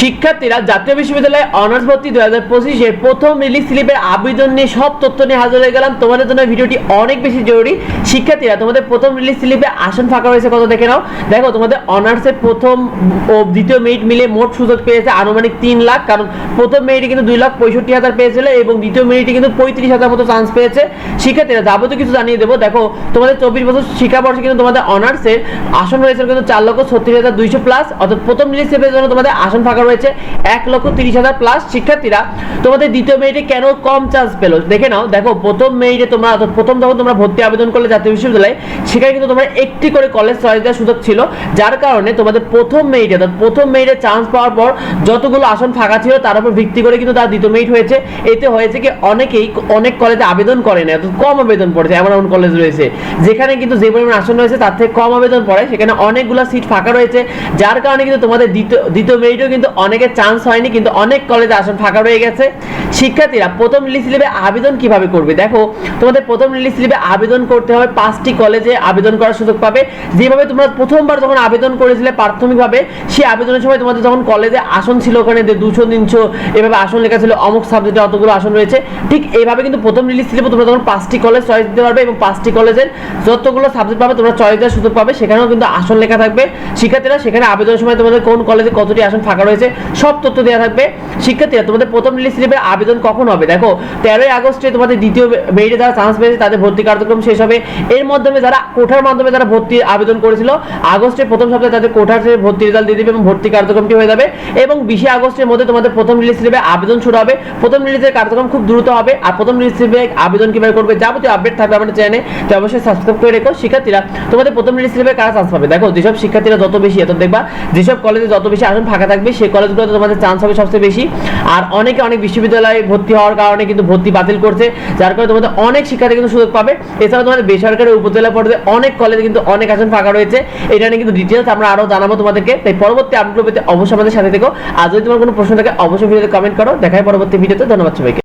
শিক্ষার্থীরা জাতীয় বিশ্ববিদ্যালয়ে অনার্স ভর্তি দু হাজার পঁচিশের প্রথম রিলিজ স্লিপের আবেদন নিয়ে সব তথ্য নিয়ে হাজির হয়ে গেলাম। তোমাদের জন্য ভিডিওটি অনেক বেশি জরুরি। শিক্ষার্থীরা, তোমাদের প্রথম রিলিজ স্লিপে আসন ফাঁকা রয়েছে, কত দেখে নাও। দেখো, তোমাদের অনার্সের প্রথম ও দ্বিতীয় মেরিট মিলে মোট সুযোগ পেয়েছে আনুমানিক তিন লাখ, কারণ প্রথম মেরিটে কিন্তু দুই লাখ পঁয়ষট্টি হাজার পেয়েছিল এবং দ্বিতীয় মেরিটে কিন্তু পঁয়ত্রিশ হাজার মতো চান্স পেয়েছে। শিক্ষার্থীরা, যাবতীয় কিছু জানিয়ে দেবো। দেখো, তোমাদের চব্বিশ বছর শিক্ষাবর্ষে কিন্তু তোমাদের অনার্সের আসন রয়েছে কিন্তু চার লক্ষ ছত্রিশ হাজার দুইশো প্লাস অর্থাৎ প্রথম রিলিজ স্লিপের জন্য তোমাদের আসন ফাঁকা রয়েছে এক লক্ষ তিরিশ হাজার প্লাস শিক্ষার্থীরা। তোমাদের দ্বিতীয় মেরিটে কেন কম চান্স পেল? দেখে নাও, দেখো, প্রথম মেরিটে তোমরা, প্রথম যখন তোমরা ভর্তি আবেদন করলে জাতীয় বিশ্ববিদ্যালয়ে, সেখানে কিন্তু তোমার একটি করে কলেজ চয়েস দেওয়ার সুযোগ ছিল, যার কারণে তোমাদের প্রথম অর্থাৎ প্রথম মেরিটে চান্স পাওয়ার পর যতগুলো আসন ফাঁকা ছিল, তার উপর ভিত্তি করে কিন্তু তার দ্বিতীয় মেরিট হয়েছে। এতে হয়েছে কি, অনেকেই অনেক কলেজে আবেদন করে না অর্থাৎ কম আবেদন পড়েছে, এমন এমন কলেজ রয়েছে, যেখানে কিন্তু যে পরিমাণ আসন রয়েছে, তার থেকে কম আবেদন পড়ে, সেখানে অনেকগুলো সিট ফাঁকা রয়েছে, যার কারণে কিন্তু তোমাদের দ্বিতীয় দ্বিতীয় মেরিটও কিন্তু অনেকের চান্স হয়নি কিন্তু অনেক কলেজে আসন ফাঁকা রয়ে গেছে। শিক্ষার্থীরা প্রথম রিলিজ স্লিপে আবেদন কীভাবে করবে? দেখো, তোমাদের প্রথম রিলিজ স্লিপে আবেদন করতে হবে, পাঁচটি কলেজে আবেদন করার সুযোগ পাবে। যেভাবে তোমরা প্রথমবার যখন আবেদন করেছিলে প্রাথমিকভাবে, সেই আবেদনের সময় তোমাদের যখন কলেজে আসন ছিল ওখানে দুশো, তিনশো, এভাবে আসন লেখা ছিল, অমুক সাবজেক্টে অতগুলো আসন রয়েছে, ঠিক এইভাবে কিন্তু প্রথম রিলিজ স্লিপে তোমরা তখন পাঁচটি কলেজ চয়েস দিতে পারবে এবং পাঁচটি কলেজের যতগুলো সাবজেক্ট পাবে তোমরা চয়েস দেওয়ার সুযোগ পাবে। সেখানেও কিন্তু আসন লেখা থাকবে। শিক্ষার্থীরা সেখানে আবেদনের সময় তোমাদের কোন কলেজে কতটি আসন ফাঁকা রয়েছে, সব তথ্য দেওয়া থাকবে। শিক্ষার্থীরা তোমাদের প্রথম রিলিজ স্লিপের আবেদন কখন হবে? দেখো, তেরোই আগস্টে তোমাদের দ্বিতীয় মেরিটে যারা চান্স পেয়েছে, তাদের ভর্তি কার্যক্রম শেষ হবে। এর মাধ্যমে যারা কোঠার মাধ্যমে যারা ভর্তি আবেদন করেছিল, আগস্টের প্রথম সপ্তাহে তাদের কোঠার ভর্তি রেজাল্ট দিয়ে দেবে এবং ভর্তি কার্যক্রমটি হয়ে যাবে। এবং বিশে আগস্টের মধ্যে তোমাদের প্রথম রিলিজ স্লিপে আবেদন শুরু হবে। প্রথম রিলিজের কার্যক্রম খুব দ্রুত হবে আর প্রথম রিলিজ স্লিপে আবেদন কীভাবে করবে যাবতীয় আপডেট থাকবে আমাদের চ্যানেলে তো অবশ্যই সাবস্ক্রাইব করে রেখো। শিক্ষার্থীরা, তোমাদের প্রথম রিলিজ স্লিপে কারা চান্স পাবে? দেখো, যেসব শিক্ষার্থীরা যত বেশি এত দেখবা, যেসব কলেজে যত বেশি আসন ফাঁকা থাকবে, সেই কলেজগুলোতে তোমাদের চান্স হবে সবচেয়ে বেশি। আর অনেকে অনেক বিশ্ববিদ্যালয়ে ভর্তি হওয়ার কারণে কিন্তু ভর্তি বাতিল করছে, যার কারণে তোমাদের অনেক শিক্ষার্থী কিন্তু সুযোগ পাবে। এছাড়া তোমাদের বেসরকারি উপজেলা পর্যায়ে অনেক কলেজে কিন্তু অনেক আসন ফাঁকা রয়েছে। এটা নিয়ে কিন্তু ডিটেলস আমরা আরও জানাব তোমাদেরকে। তাই পরবর্তী আপডেট পেতে অবশ্যই আমাদের সাথে থেকো। আর যদি তোমার কোনো প্রশ্ন থাকে, অবশ্যই ভিডিওতে কমেন্ট করো। দেখায় পরবর্তী ভিডিওতে। ধন্যবাদ সবাইকে।